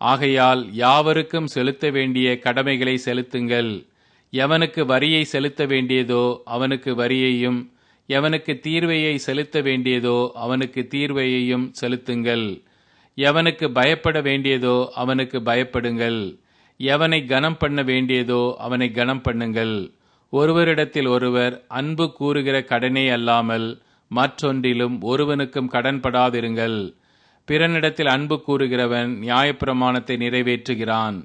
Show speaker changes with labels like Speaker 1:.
Speaker 1: ஆகையால் யாவருக்கும் செலுத்த வேண்டிய கடமைகளை செலுத்துங்கள். எவனுக்கு வரியை செலுத்த வேண்டியதோ அவனுக்கு வரியையும் எவனுக்கு தீர்வையை செலுத்த வேண்டியதோ அவனுக்கு தீர்வையையும் செலுத்துங்கள். எவனுக்கு பயப்பட வேண்டியதோ அவனுக்கு பயப்படுங்கள். எவனை கனம் பண்ண வேண்டியதோ அவனை கனம் பண்ணுங்கள். ஒருவரிடத்தில் ஒருவர் அன்பு கூறுகிற கடனே அல்லாமல் மற்றொன்றிலும் ஒருவனுக்கும் கடன்படாதிருங்கள். பிறனிடத்தில் அன்பு கூறுகிறவன் நியாயப்பிரமாணத்தை நிறைவேற்றுகிறான்.